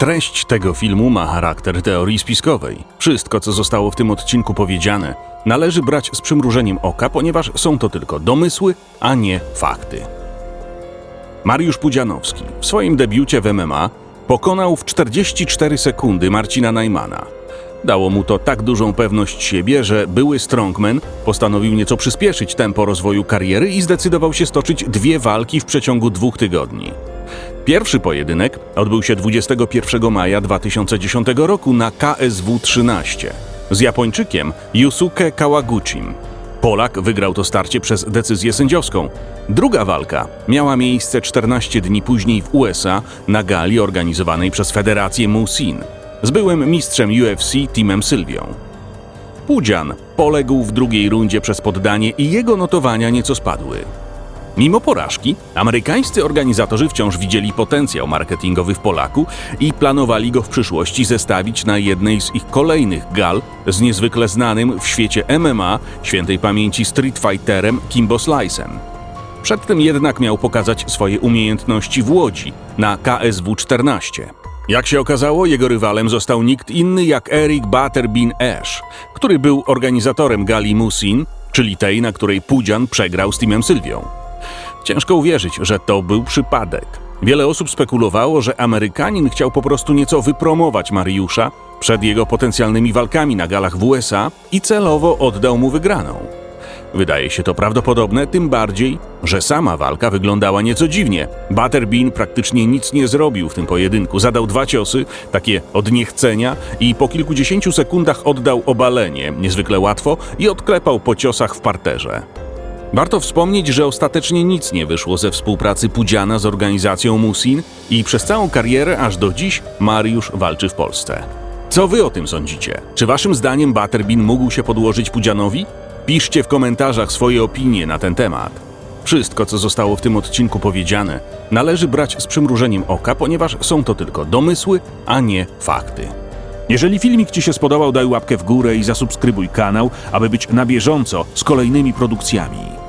Treść tego filmu ma charakter teorii spiskowej. Wszystko, co zostało w tym odcinku powiedziane, należy brać z przymrużeniem oka, ponieważ są to tylko domysły, a nie fakty. Mariusz Pudzianowski w swoim debiucie w MMA pokonał w 44 sekundy Marcina Najmana. Dało mu to tak dużą pewność siebie, że były strongman postanowił nieco przyspieszyć tempo rozwoju kariery i zdecydował się stoczyć dwie walki w przeciągu dwóch tygodni. Pierwszy pojedynek odbył się 21 maja 2010 roku na KSW 13 z Japończykiem Yusuke Kawaguchim. Polak wygrał to starcie przez decyzję sędziowską. Druga walka miała miejsce 14 dni później w USA na gali organizowanej przez Federację Musin z byłym mistrzem UFC Timem Sylwią. Pudzian poległ w drugiej rundzie przez poddanie i jego notowania nieco spadły. Mimo porażki, amerykańscy organizatorzy wciąż widzieli potencjał marketingowy w Polaku i planowali go w przyszłości zestawić na jednej z ich kolejnych gal z niezwykle znanym w świecie MMA świętej pamięci street fighterem Kimbo Slice'em. Przed tym jednak miał pokazać swoje umiejętności w Łodzi na KSW 14. Jak się okazało, jego rywalem został nikt inny jak Eric Butterbean Ash, który był organizatorem gali Musin, czyli tej, na której Pudzian przegrał z Timem Sylwią. Ciężko uwierzyć, że to był przypadek. Wiele osób spekulowało, że Amerykanin chciał po prostu nieco wypromować Mariusza przed jego potencjalnymi walkami na galach w USA i celowo oddał mu wygraną. Wydaje się to prawdopodobne, tym bardziej, że sama walka wyglądała nieco dziwnie. Butterbean praktycznie nic nie zrobił w tym pojedynku. Zadał dwa ciosy, takie od niechcenia, i po kilkudziesięciu sekundach oddał obalenie, niezwykle łatwo, i odklepał po ciosach w parterze. Warto wspomnieć, że ostatecznie nic nie wyszło ze współpracy Pudziana z organizacją Musin i przez całą karierę aż do dziś Mariusz walczy w Polsce. Co wy o tym sądzicie? Czy waszym zdaniem Butterbean mógł się podłożyć Pudzianowi? Piszcie w komentarzach swoje opinie na ten temat. Wszystko, co zostało w tym odcinku powiedziane, należy brać z przymrużeniem oka, ponieważ są to tylko domysły, a nie fakty. Jeżeli filmik Ci się spodobał, daj łapkę w górę i zasubskrybuj kanał, aby być na bieżąco z kolejnymi produkcjami.